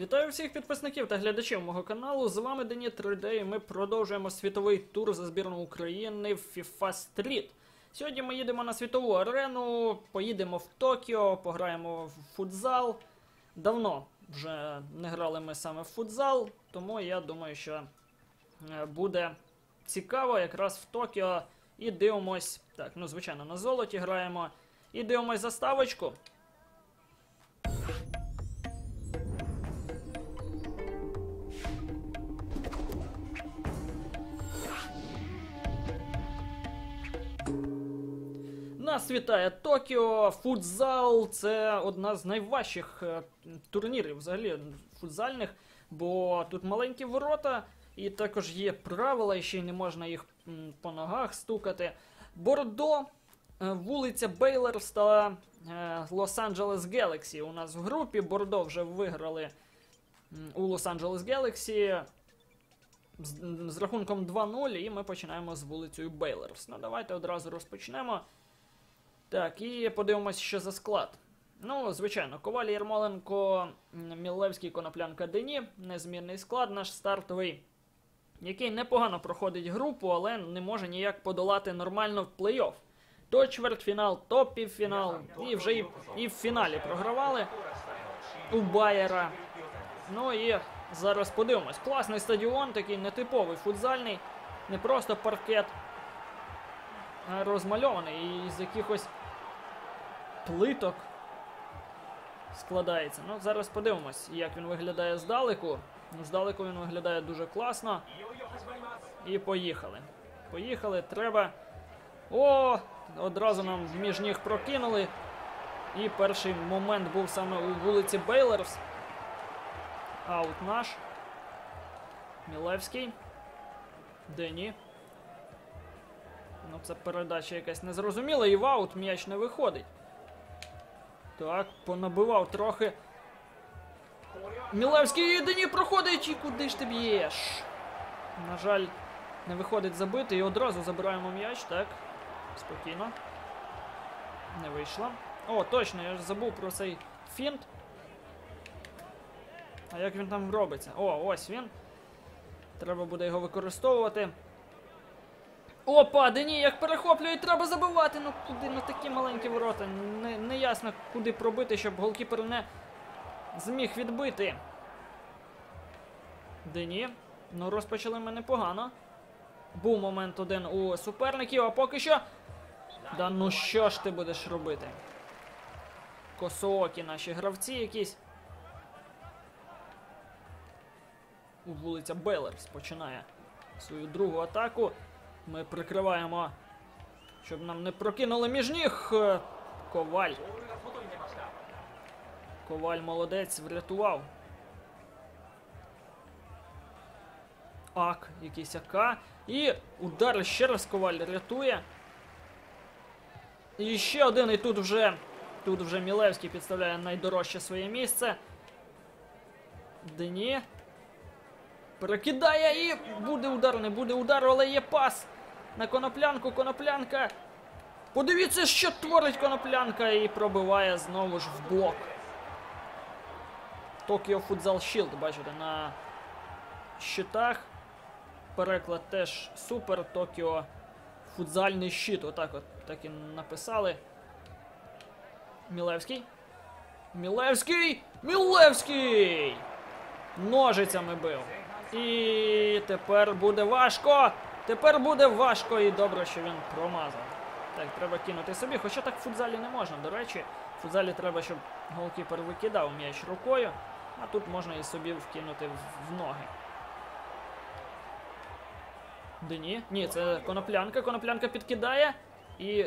Вітаю всіх підписників та глядачів мого каналу. З вами Дені 3D і ми продовжуємо світовий тур за збірну України в FIFA Street. Сьогодні ми їдемо на світову арену, поїдемо в Токіо, пограємо в футзал. Давно вже не грали ми саме в футзал, тому я думаю, що е, буде цікаво якраз в Токіо. І дивимось. Так, ну звичайно, на золоті граємо. І дивимось заставочку. Нас вітає Токіо. Футзал це одна з найважчих е, турнірів взагалі футзальних, бо тут маленькі ворота, і також є правила, і ще й не можна їх по ногах стукати. Бордо, е, вулиця Бейлерс та е, Лос-Анджелес Гелексі. У нас в групі Бордо вже виграли у Лос-Анджелес Гелексі з, з рахунком 2-0, і ми починаємо з вулицею Бейлерс. Ну, давайте одразу розпочнемо. Так, і подивимось, що за склад. Ну, звичайно, Коваль Єрмоленко, Міллевський, Коноплянка Дені, незмінний склад, наш стартовий, який непогано проходить групу, але не може ніяк подолати нормально в плей-офф. То чвертьфінал, то півфінал, і вже і, і в фіналі програвали у Байера. Ну і зараз подивимось. Класний стадіон, такий нетиповий футзальний, не просто паркет, а розмальований із якихось плиток складається. Ну, зараз подивимось, як він виглядає здалеку. Ну, здалеку він виглядає дуже класно. І поїхали. Поїхали, треба. О! Одразу нам між ніг прокинули. І перший момент був саме у вулиці Бейлерс. Аут наш. Мілевський. Дені. Ну, це передача якась незрозуміла, і в аут м'яч не виходить. Так, понабивав трохи. Мілевський і Дені проходить, і куди ж ти б'єш? На жаль, не виходить забити і одразу забираємо м'яч, так. Спокійно. Не вийшло. О, точно, я ж забув про цей фінт. А як він там робиться? О, ось він. Треба буде його використовувати. Опа, Дені, як перехоплює, треба забивати. Ну куди ну такі маленькі ворота. Не, не ясно, куди пробити, щоб голкіпер не зміг відбити. Дені. Ну, розпочали ми непогано. Був момент один у суперників, а поки що. Да ну що ж ти будеш робити? Косоокі наші гравці якісь. У вулиця Белерс починає свою другу атаку. Ми прикриваємо, щоб нам не прокинули між ніг. Коваль. Коваль молодець, врятував. Ак, якийсь АК. І удар ще раз Коваль рятує. І ще один, і тут вже. Тут вже Мілевський підставляє найдорожче своє місце. Дені. Перекидає і буде удар, не буде удару, але є пас на коноплянку. Коноплянка. Подивіться, що творить коноплянка і пробиває знову ж в блок. Токіо Футзал Шілд, бачите, на щитах. Переклад теж супер. Токіо футзальний щит. Отак от так і написали. Мілевський. Мілевський! Мілевський! Ножицями бив. І тепер буде важко. Тепер буде важко і добре, що він промазав. Так, треба кинути собі. Хоча так в футзалі не можна. До речі, в футзалі треба, щоб голкіпер викидав м'яч рукою, а тут можна і собі вкинути в, ноги. Дені? Ні, це коноплянка. Коноплянка підкидає і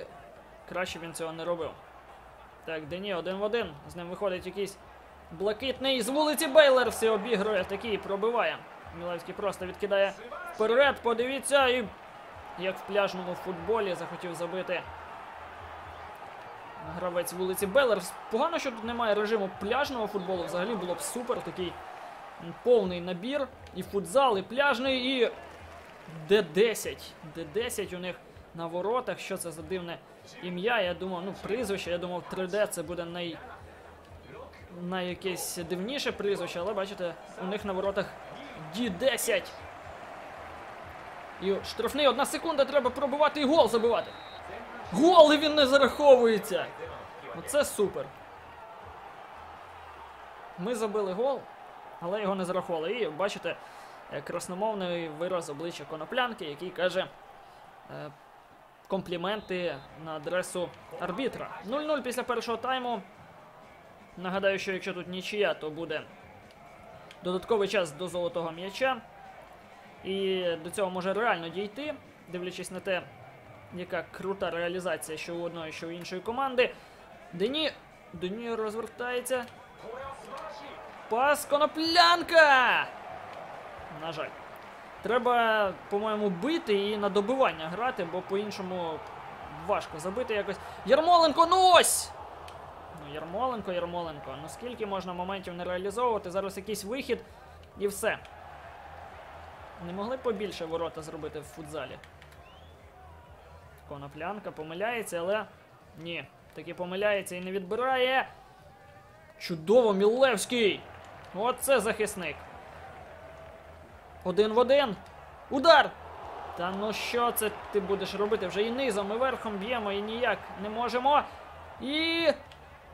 краще він цього не робив. Так, Дені один в один. З ним виходить якийсь блакитний з вулиці Бейлерс і обігрує такий пробиває. Мілевський просто відкидає вперед. Подивіться, і як в пляжному футболі захотів забити гравець вулиці Белерс. Погано, що тут немає режиму пляжного футболу. Взагалі було б супер такий повний набір. І футзал, і пляжний, і Д10. Д10 у них на воротах. Що це за дивне ім'я? Я думав, ну, прізвище, я думав, 3D це буде най... на якесь дивніше прізвище, але бачите, у них на воротах Ді-10. І штрафний, одна секунда, треба пробувати і гол забивати. Гол і він не зараховується. Оце супер. Ми забили гол, але його не зарахували. І бачите, е, красномовний вираз обличчя коноплянки, який каже е, компліменти на адресу арбітра. 0-0 після першого тайму. Нагадаю, що якщо тут нічия, то буде додатковий час до золотого м'яча. І до цього може реально дійти, дивлячись на те, яка крута реалізація що у одної, що у іншої команди. Дені. Дені розвертається. Пас коноплянка! На жаль. Треба, по-моєму, бити і на добивання грати, бо по-іншому важко забити якось. Ярмоленко, ну ось! Ярмоленко, Ярмоленко. Ну скільки можна моментів не реалізовувати? Зараз якийсь вихід і все. Не могли побільше ворота зробити в футзалі. Коноплянка помиляється, але ні. Таки помиляється і не відбирає. Чудово, Мілевський! Оце захисник. Один в один. Удар! Та ну що це ти будеш робити? Вже і низом, і верхом б'ємо, і ніяк не можемо. І.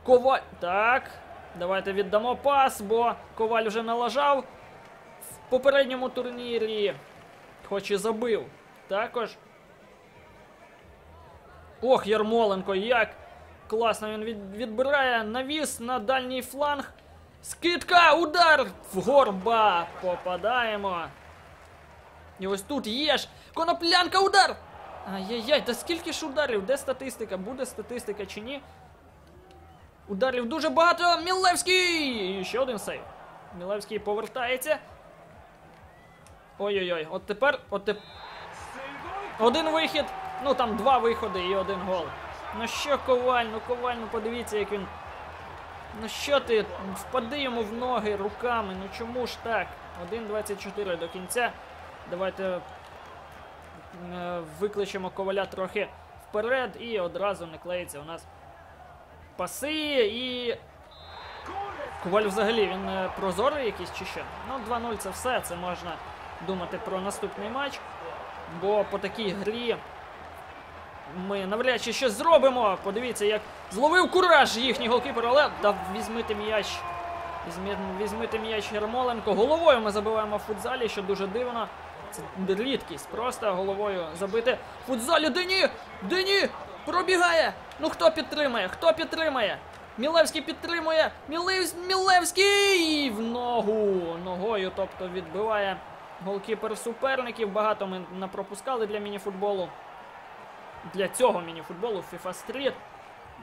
Коваль. Так. Давайте віддамо пас, бо Коваль вже налажав в попередньому турнірі. Хоч і забив. Також. Ох, Ярмоленко, як класно він від, відбирає навіс на дальній фланг. Скидка! Удар! В горба! Попадаємо. І ось тут є ж! Коноплянка, удар! Ай-яй-яй, та скільки ж ударів? Де статистика? Буде статистика чи ні? Ударів дуже багато. Мілевський! І ще один сейв. Мілевський повертається. Ой-ой-ой, от тепер. От теп... Один вихід. Ну там два виходи і один гол. Ну що коваль, ну коваль, ну подивіться, як він. Ну що ти? Впади йому в ноги руками. Ну чому ж так? 1.24 до кінця. Давайте е, викличемо коваля трохи вперед і одразу не клеїться у нас паси і. Коваль взагалі він е, прозорий якийсь чи що? Ну, 2-0 це все. Це можна думати про наступний матч. Бо по такій грі ми навряд чи щось зробимо. Подивіться, як зловив кураж їхній голкіпер, але да візьмите м'яч. Візьми, візьмите м'яч Ярмоленко. Головою ми забиваємо в футзалі, що дуже дивно. Це рідкість. Просто головою забити. Футзалі Дені! Дені! Пробігає! Ну хто підтримає? Хто підтримає? Мілевський підтримує! Мілевсь... Мілевський! В ногу! Ногою, тобто відбиває голкіпер суперників. Багато ми напропускали для мініфутболу. Для цього мініфутболу FIFA Street.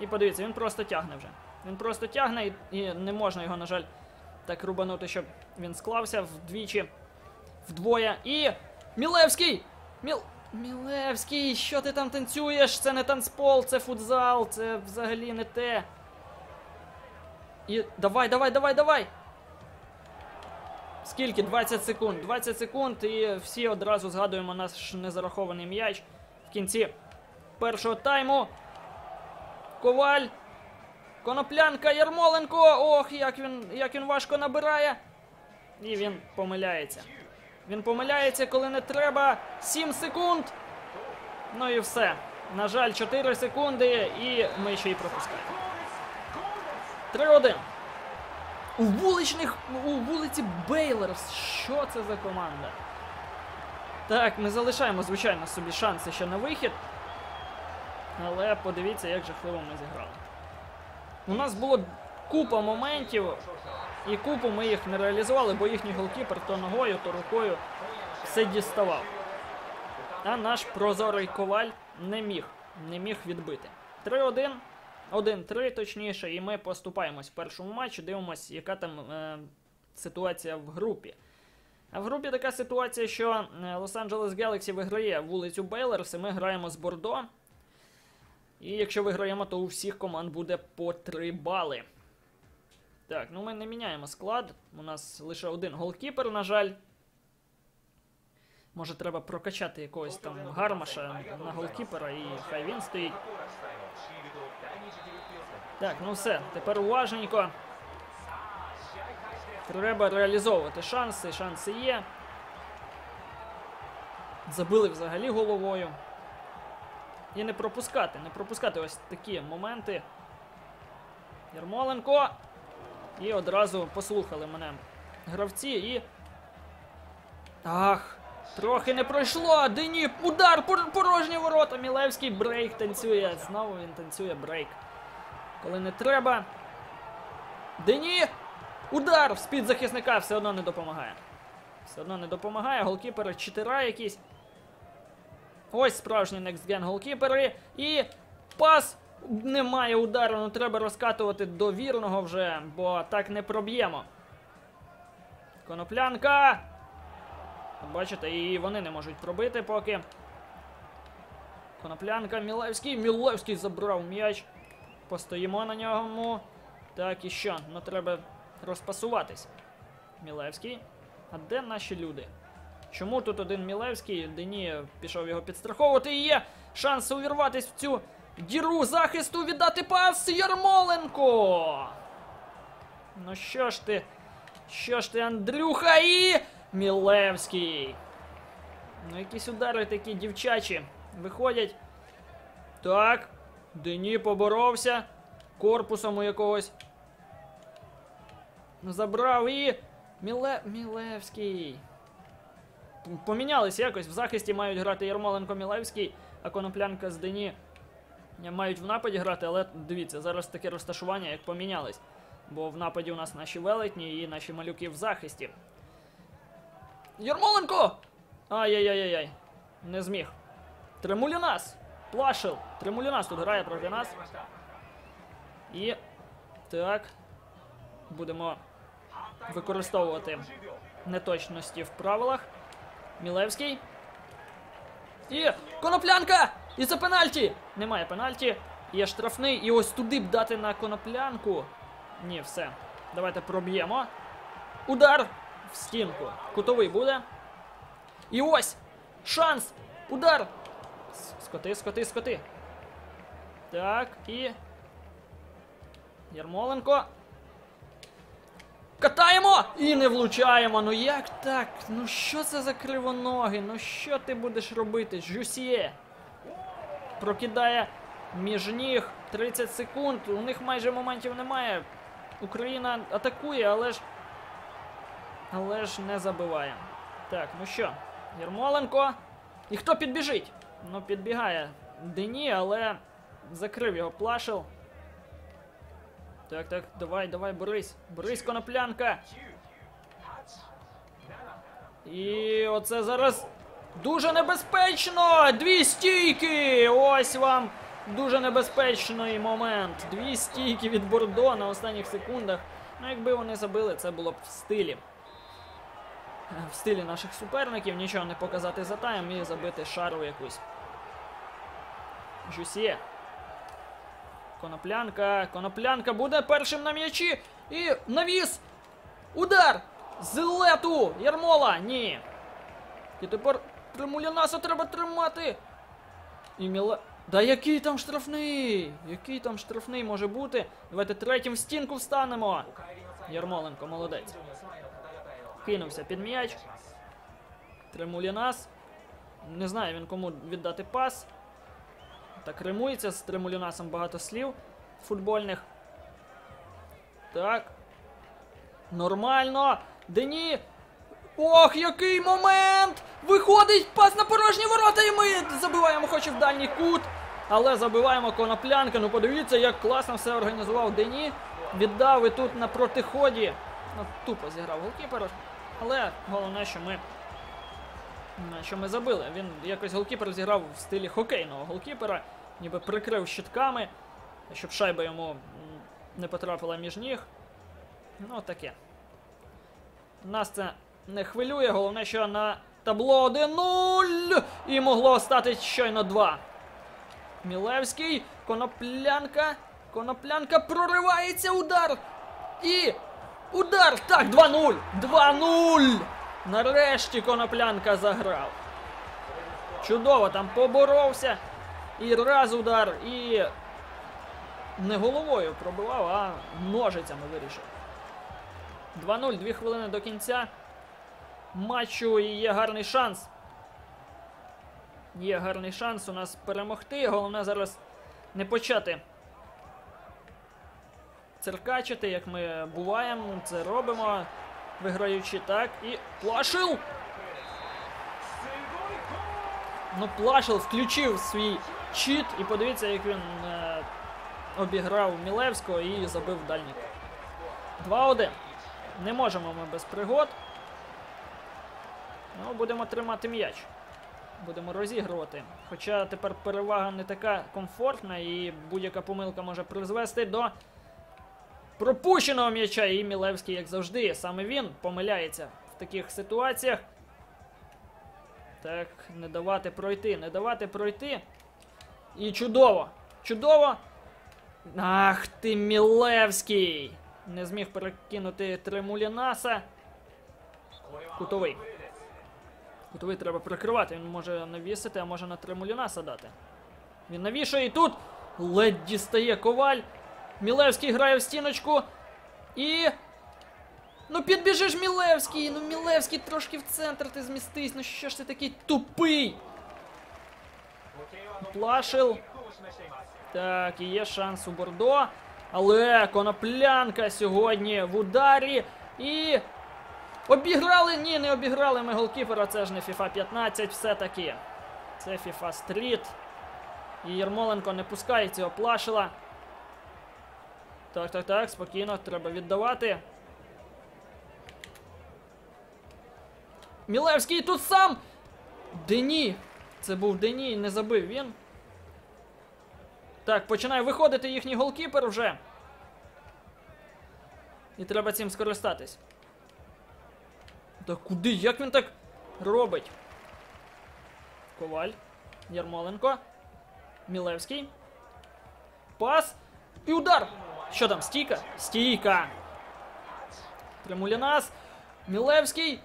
І подивіться, він просто тягне вже. Він просто тягне і, і не можна його, на жаль, так рубанути, щоб він склався вдвічі, вдвоє. І. Мілевський! Міл... Мілевський, що ти там танцюєш? Це не танцпол, це футзал, це взагалі не те. І давай, давай, давай, давай! Скільки? 20 секунд. 20 секунд, і всі одразу згадуємо наш незарахований м'яч в кінці першого тайму. Коваль. Коноплянка, Ярмоленко. Ох, як він, як він важко набирає. І він помиляється. Він помиляється, коли не треба. 7 секунд. Ну і все. На жаль, 4 секунди, і ми ще й пропускаємо. 3-1. У вуличних. У вулиці Бейлерс. Що це за команда? Так, ми залишаємо, звичайно, собі шанси ще на вихід. Але подивіться, як жахливо ми зіграли. У нас було купа моментів, і купу ми їх не реалізували, бо їхній голкіпер то ногою, то рукою все діставав. А наш прозорий коваль не міг, не міг відбити. 3-1, 1-3 точніше, і ми поступаємось в першому матчі, дивимося, яка там е, ситуація в групі. А в групі така ситуація, що Лос-Анджелес Galaxy виграє вулицю Бейлерс, і ми граємо з Бордо. І якщо виграємо, то у всіх команд буде по 3 бали. Так, ну ми не міняємо склад. У нас лише один голкіпер, на жаль. Може, треба прокачати якогось там гармаша на голкіпера і хай він стоїть. Так, ну все, тепер уважненько. Треба реалізовувати шанси, шанси є. Забили взагалі головою. І не пропускати, не пропускати ось такі моменти. Ярмоленко. І одразу послухали мене гравці і. Ах! Трохи не пройшло. Дені. Удар! пор- Порожні ворота. Мілевський брейк танцює. Знову він танцює брейк. Коли не треба. Дені! Удар! В спід захисника все одно не допомагає. Все одно не допомагає. Голкіпери читера якісь. Ось справжні некстген голкіпери. І пас. Немає удару, ну треба розкатувати до вірного вже, бо так не проб'ємо. Коноплянка. Бачите, і вони не можуть пробити поки. Коноплянка, Мілевський. Мілевський забрав м'яч. Постоїмо на ньому. Так, і що? Ну треба розпасуватись. Мілевський. А де наші люди? Чому тут один Мілевський? Дені пішов його підстраховувати. І є шанс увірватись в цю діру захисту, віддати пас Ярмоленко. Ну що ж ти? Що ж ти, Андрюха і. Мілевський. Ну, якісь удари такі дівчачі виходять. Так. Дені поборовся. Корпусом у якогось. Забрав і. Міле... Мілевський. Помінялись якось. В захисті мають грати Ярмоленко Мілевський, а коноплянка з Дені мають в нападі грати, але дивіться, зараз таке розташування, як помінялись. Бо в нападі у нас наші велетні і наші малюки в захисті. Ярмоленко! Ай-яй-яй-яй. Не зміг. Тремулінас! Плашил! Тремулінас тут грає проти нас. І. Так. Будемо використовувати неточності в правилах. Мілевський. І коноплянка! І це пенальті! Немає пенальті. Є штрафний. І ось туди б дати на коноплянку. Ні, все. Давайте проб'ємо. Удар в стінку. Кутовий буде. І ось! Шанс! Удар! Скоти, скоти, скоти. Так, і. Ярмоленко. Катаємо! І не влучаємо. Ну як так? Ну що це за кривоноги? Ну що ти будеш робити? Жюсьє. Прокидає між ніг 30 секунд. У них майже моментів немає. Україна атакує, але ж. Але ж не забиває. Так, ну що, Ярмоленко. І хто підбіжить? Ну, підбігає Дені, але закрив його плашил. Так, так, давай, давай, борись. Борись, коноплянка. І оце зараз дуже небезпечно! Дві стійки! Ось вам дуже небезпечний момент. Дві стійки від Бордо на останніх секундах. Ну, якби вони забили, це було б в стилі. В стилі наших суперників нічого не показати за тайм і забити шару якусь. Жюсьє. Коноплянка. Коноплянка буде першим на м'ячі. І навіс! Удар! З лету! Ярмола! Ні. І тепер Тримулянаса треба тримати. І Міле... Да який там штрафний? Який там штрафний може бути? Давайте третім в стінку встанемо. Ярмоленко, молодець. Кинувся під м'яч. Тримулінас. Не знаю він кому віддати пас. Так, римується з Тримулінасом багато слів футбольних. Так. Нормально. Дені. Ох, який момент! Виходить пас на порожні ворота, і ми забиваємо, хоч і в дальній кут. Але забиваємо коноплянка. Ну подивіться, як класно все організував Дені. Віддав і тут на протиході. Ну, тупо зіграв голкіпер. Але головне, що ми. Що ми забили. Він якось голкіпер зіграв в стилі хокейного голкіпера, ніби прикрив щитками, щоб шайба йому не потрапила між ніг. Ну, таке. Нас це не хвилює, головне, що на табло 1-0 і могло стати щойно 2. Мілевський, коноплянка. Коноплянка проривається удар. І удар! Так, 2-0! 2-0! Нарешті коноплянка заграв. Чудово там поборовся. І раз удар, і не головою пробивав, а ножицями вирішив. 2-0, дві хвилини до кінця матчу і є гарний шанс. Є гарний шанс у нас перемогти. Головне зараз не почати циркачити, як ми буваємо, це робимо, виграючи так. І Плашил! Ну, Плашил включив свій чіт, і подивіться, як він е, обіграв Мілевського і забив дальній. 2-1. Не можемо ми без пригод. Ну, будемо тримати м'яч. Будемо розігрувати. Хоча тепер перевага не така комфортна, і будь-яка помилка може призвести до пропущеного м'яча. І Мілевський, як завжди, саме він помиляється в таких ситуаціях. Так, не давати пройти, не давати пройти. І чудово! Чудово! Ах ти, Мілевський! Не зміг перекинути Тремулінаса. Кутовий. Кутовий треба прикривати. Він може навісити, а може на Тремулінаса дати. Він навішує і тут ледь дістає коваль. Мілевський грає в стіночку. І. Ну підбіжиш Мілевський! Ну Мілевський трошки в центр ти змістись. Ну що ж ти такий тупий? Плашил. Так, і є шанс у Бордо. Але коноплянка сьогодні в ударі. І. Обіграли? Ні, не обіграли ми голкіпера. Це ж не FIFA 15 все-таки. Це FIFA Street. І Єрмоленко не пускає цього плашила. Так, так, так, спокійно, треба віддавати. Мілевський тут сам! Дені! Це був Дені, не забив він. Так, починає виходити їхній голкіпер вже. І треба цим скористатись. Та куди? Як він так робить? Коваль. Ярмоленко. Мілевський. Пас. І удар! Що там? Стійка? Стійка! Тремулінас. Мілевський.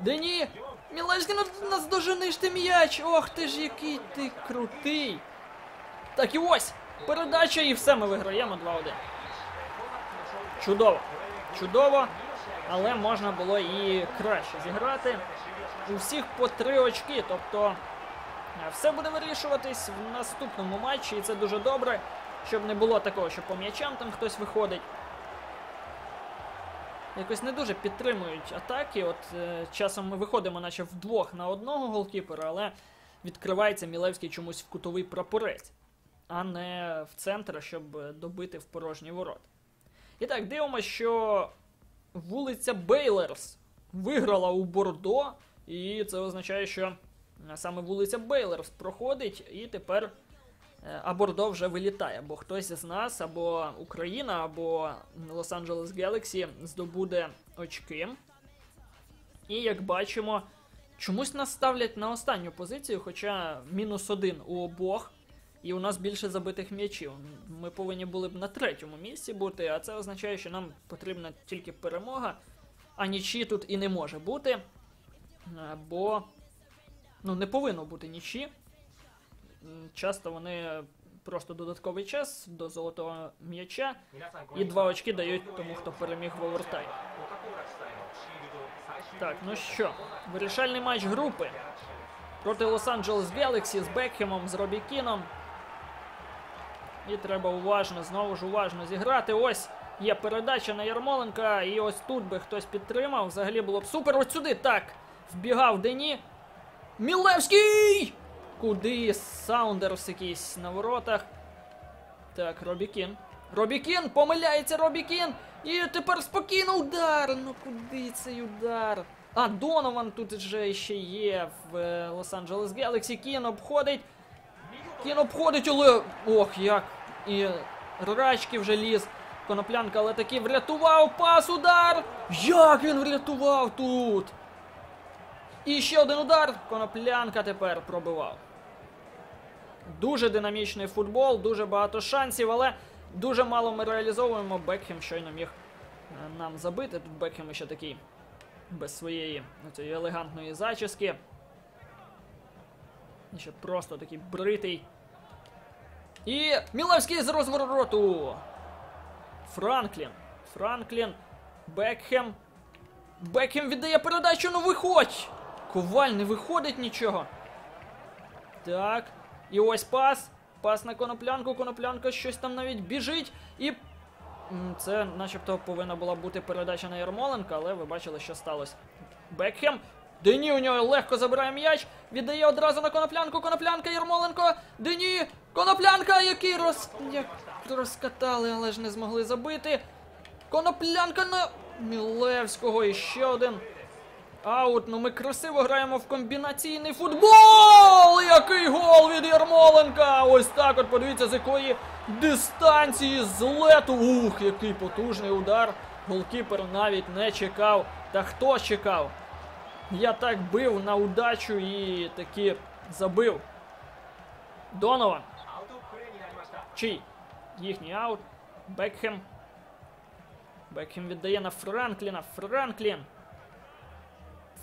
Дені! Мілевський, ну наздожениш ти м'яч! Ох ти ж який ти крутий! Так і ось! Передача і все ми виграємо 2-1. Чудово! Чудово! Але можна було і краще зіграти. У всіх по три очки. Тобто е, все буде вирішуватись в наступному матчі, і це дуже добре, щоб не було такого, що по м'ячам там хтось виходить. Якось не дуже підтримують атаки. От е, часом ми виходимо, наче вдвох на одного голкіпера, але відкривається Мілевський чомусь в кутовий прапорець, а не в центр, щоб добити в порожній ворот. І так, дивимося, що вулиця Бейлерс виграла у Бордо, і це означає, що саме вулиця Бейлерс проходить, і тепер е, а Бордо вже вилітає, бо хтось з нас, або Україна, або Лос-Анджелес Galaxy здобуде очки. І як бачимо, чомусь нас ставлять на останню позицію, хоча мінус один у обох. І у нас більше забитих м'ячів. Ми повинні були б на третьому місці бути, а це означає, що нам потрібна тільки перемога, а нічі тут і не може бути. Е, Бо ну, не повинно бути нічі. Часто вони просто додатковий час до золотого м'яча, і два очки дають тому, хто переміг в овертаймі. Так, ну що, вирішальний матч групи проти Лос-Анджелес Galaxy з Бекхемом, з Робі Кіном. І треба уважно, знову ж уважно зіграти. Ось є передача на Ярмоленка, і ось тут би хтось підтримав. Взагалі було б супер. Ось сюди так. Вбігав Дені. Мілевський! Куди? Саундерс якийсь на воротах. Так, Робі Кін. Робі Кін! Помиляється Робі Кін! І тепер спокійно удар! Ну куди цей удар? А, Донован тут вже ще є в е, Лос-Анджелес Galaxy. Кін обходить. Кін обходить, але. Ох, як. І рачки вже ліз. Коноплянка, але таки врятував пас, удар! Як він врятував тут? І ще один удар. Коноплянка тепер пробивав. Дуже динамічний футбол, дуже багато шансів, але дуже мало ми реалізовуємо. Бекхем щойно міг е, нам забити. Тут Бекхем ще такий без своєї цієї елегантної зачіски. І ще просто такий бритий. І Мілевський з розвороту. Франклін. Франклін. Бекхем. Бекхем віддає передачу, ну виходь! Коваль не виходить нічого. Так. І ось пас. Пас на коноплянку. Коноплянка щось там навіть біжить. І. Це начебто повинна була бути передача на Ярмоленка, але ви бачили, що сталося. Бекхем. Дені у нього легко забирає м'яч. Віддає одразу на коноплянку. Коноплянка Ярмоленко. Дені. Коноплянка, який роз... як розкатали, але ж не змогли забити. Коноплянка на Мілевського. І ще один. Аут, ну ми красиво граємо в комбінаційний футбол! Який гол від Ярмоленка! Ось так от подивіться, з якої дистанції з лету. Ух, який потужний удар. Голкіпер навіть не чекав. Та хто чекав? Я так бив на удачу і таки забив. Донован. Чий? Їхній аут. Бекхем. Бекхем віддає на Франкліна. Франклін.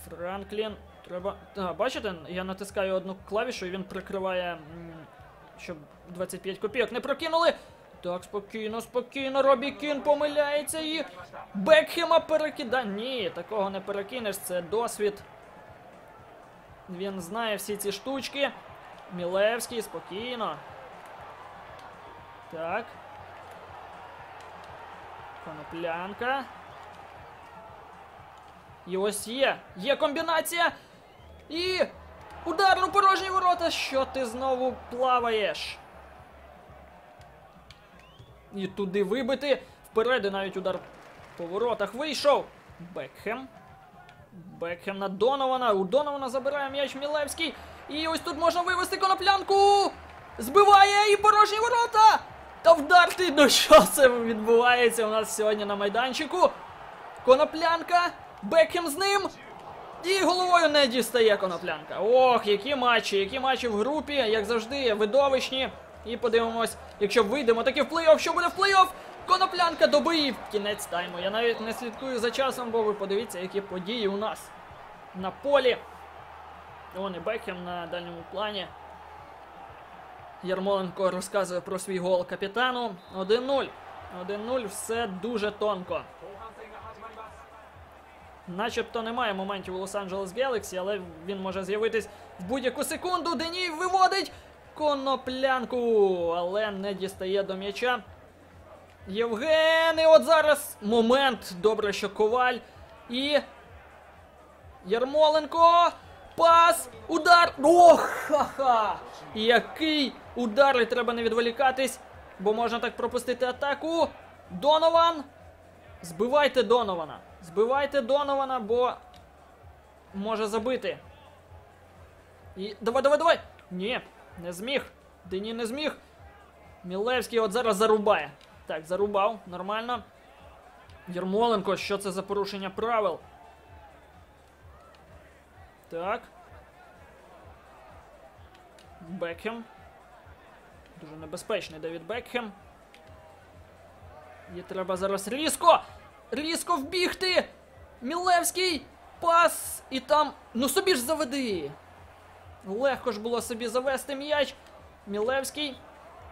Франклін. Треба. А, бачите, я натискаю одну клавішу і він прикриває. Щоб 25 копійок не прокинули. Так, спокійно, спокійно. Робі Кін помиляється і. Бекхема перекида. Ні, такого не перекинеш. Це досвід. Він знає всі ці штучки. Мілевський, спокійно. Так. Коноплянка. І ось є. Є комбінація. І. Удар у порожні ворота. Що ти знову плаваєш? І туди вибити. Вперед навіть удар по воротах вийшов. Бекхем. Бекхем на Донована. У Донована забирає м'яч Мілевський. І ось тут можна вивести коноплянку. Збиває і порожні ворота. Та вдар ти, ну що це відбувається у нас сьогодні на майданчику? Коноплянка. Бекхем з ним. І головою не дістає коноплянка. Ох, які матчі, які матчі в групі, як завжди, видовищні. І подивимось, якщо вийдемо таки в плей-офф, що буде в плей-офф? Коноплянка добиїв кінець тайму. Я навіть не слідкую за часом, бо ви подивіться, які події у нас на полі. Вон і Бекхем на дальньому плані. Ярмоленко розказує про свій гол капітану. 1-0. 1-0, все дуже тонко. Начебто немає моментів у Лос-Анджелес Galaxy, але він може з'явитись в будь-яку секунду. Деній виводить коноплянку, але не дістає до м'яча. Євген, і от зараз момент. Добре, що коваль. І. Ярмоленко. Пас. Удар. Ох, ха-ха! Який удар, і треба не відволікатись, бо можна так пропустити атаку. Донован. Збивайте Донована. Збивайте Донована, бо може забити. І. Давай, давай, давай! Ні, не зміг. Дені не зміг. Мілевський от зараз зарубає. Так, зарубав, нормально. Єрмоленко, що це за порушення правил? Так. Бекхем. Дуже небезпечний Девід Бекхем. І треба зараз різко! Різко вбігти! Мілевський! Пас! І там. Ну собі ж заведи! Легко ж було собі завести м'яч. Мілевський.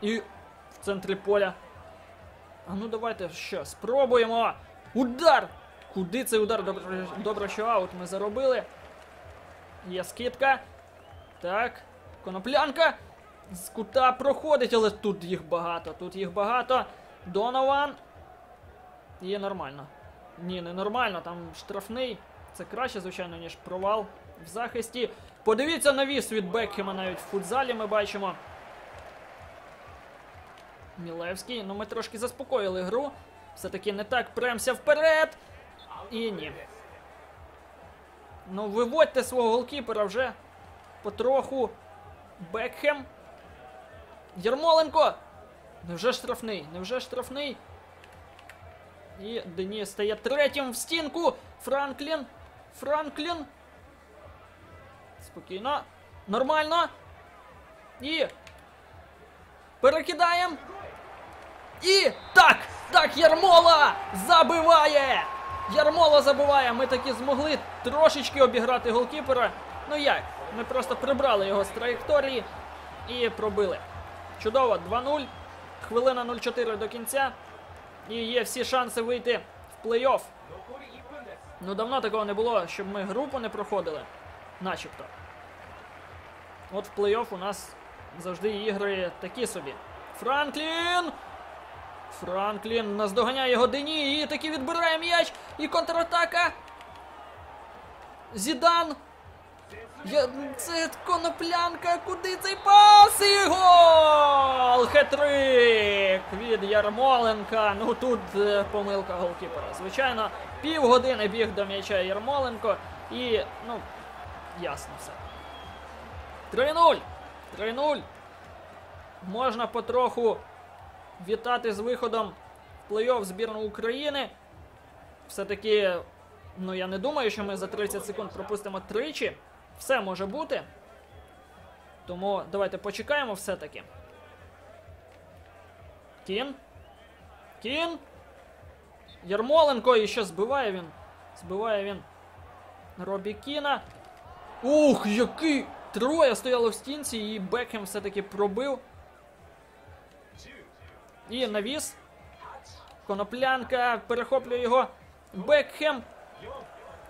І в центрі поля. А ну давайте що, спробуємо. Удар! Куди цей удар? Добре, добре, що аут ми заробили. Є скидка. Так. Коноплянка. З кута проходить, але тут їх багато. Тут їх багато. Донован. Є нормально. Ні, не нормально, там штрафний. Це краще, звичайно, ніж провал в захисті. Подивіться навіс від Бекхема навіть в футзалі ми бачимо. Мілевський. Ну ми трошки заспокоїли гру. Все-таки не так премся вперед. І ні. Ну, виводьте свого голкіпера вже потроху. Бекхем. Ярмоленко! Невже штрафний? Невже штрафний? І Дені стає третім в стінку. Франклін. Франклін. Спокійно. Нормально. І. Перекидаємо. І. Так! Так, Ярмола! Забиває! Ярмола забиває. Ми таки змогли трошечки обіграти голкіпера. Ну як? Ми просто прибрали його з траєкторії і пробили. Чудово, 2-0. Хвилина 0-4 до кінця. І є всі шанси вийти в плей-офф. Ну давно такого не було, щоб ми групу не проходили. Начебто. От в плей-офф у нас завжди ігри такі собі. Франклін! Франклін наздоганяє його і таки відбирає м'яч. І контратака. Зідан. Я... Це коноплянка, куди цей пас? І гол! Хетрик від Ярмоленка. Ну тут е, помилка голкіпера. Звичайно, півгодини біг до м'яча Ярмоленко. І, ну, ясно все. 3-0. 3-0. Можна потроху вітати з виходом в плей-офф збірну України. Все-таки, ну я не думаю, що ми за 30 секунд пропустимо тричі. Все може бути. Тому давайте почекаємо все-таки. Кін. Кін. Ярмоленко і що збиває він? Збиває він Робі Кіна. Ух, який! Троє стояло в стінці, і Бекхем все-таки пробив. І навіс. Коноплянка перехоплює його. Бекхем.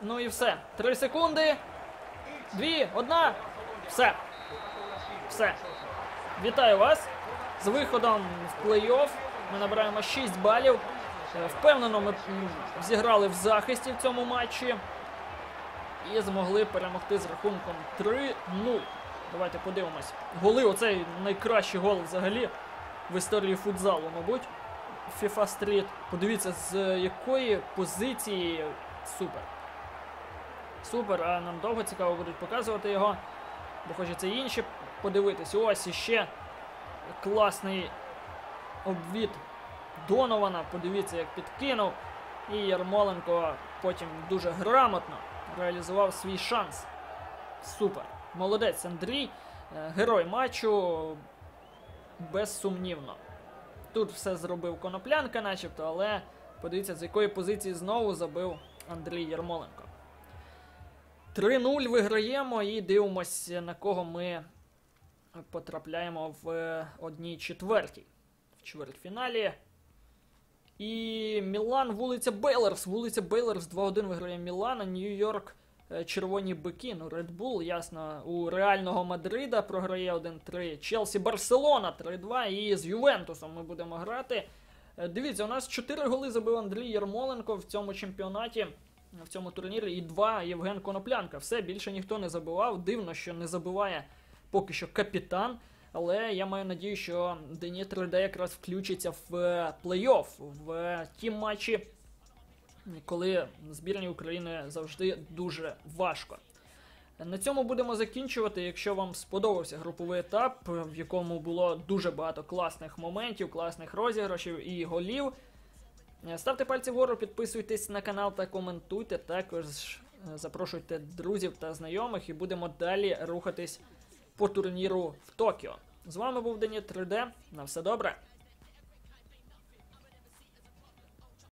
Ну і все. Три секунди. Дві, одна. Все. Все. Вітаю вас з виходом в плей-офф. Ми набираємо 6 балів. Е, Впевнено, ми зіграли в захисті в цьому матчі. І змогли перемогти з рахунком 3-0. Давайте подивимось. Голи, оцей найкращий гол взагалі в історії футзалу, мабуть. FIFA Street. Подивіться, з якої позиції супер. Супер, а нам довго цікаво будуть показувати його. Бо хочеться інші подивитись. Ось іще класний обвід Донована. Подивіться, як підкинув. І Ярмоленко потім дуже грамотно реалізував свій шанс. Супер. Молодець Андрій. Е, Герой матчу. Безсумнівно. Тут все зробив коноплянка, начебто, але подивіться, з якої позиції знову забив Андрій Ярмоленко. 3-0 виграємо і дивимося, на кого ми потрапляємо в е, одній четвертій. В чвертьфіналі. І Мілан, вулиця Бейлерс. Вулиця Бейлерс 2-1 виграє Мілан, а Нью-Йорк Червоні бики. Ну, Red Bull, ясно, у реального Мадрида програє 1-3. Челсі Барселона 3-2. І з Ювентусом ми будемо грати. Е, Дивіться, у нас 4 голи забив Андрій Ярмоленко в цьому чемпіонаті, в цьому турнірі, і 2 Євген Коноплянка. Все, більше ніхто не забивав. Дивно, що не забиває поки що капітан. Але я маю надію, що Дені 3D якраз включиться в е, плей-офф, в е, ті матчі, коли збірні України завжди дуже важко. На цьому будемо закінчувати. Якщо вам сподобався груповий етап, в якому було дуже багато класних моментів, класних розіграшів і голів. Ставте пальці вгору, підписуйтесь на канал та коментуйте. Також е, запрошуйте друзів та знайомих і будемо далі рухатись по турніру в Токіо. З вами був Дені 3D. На все добре.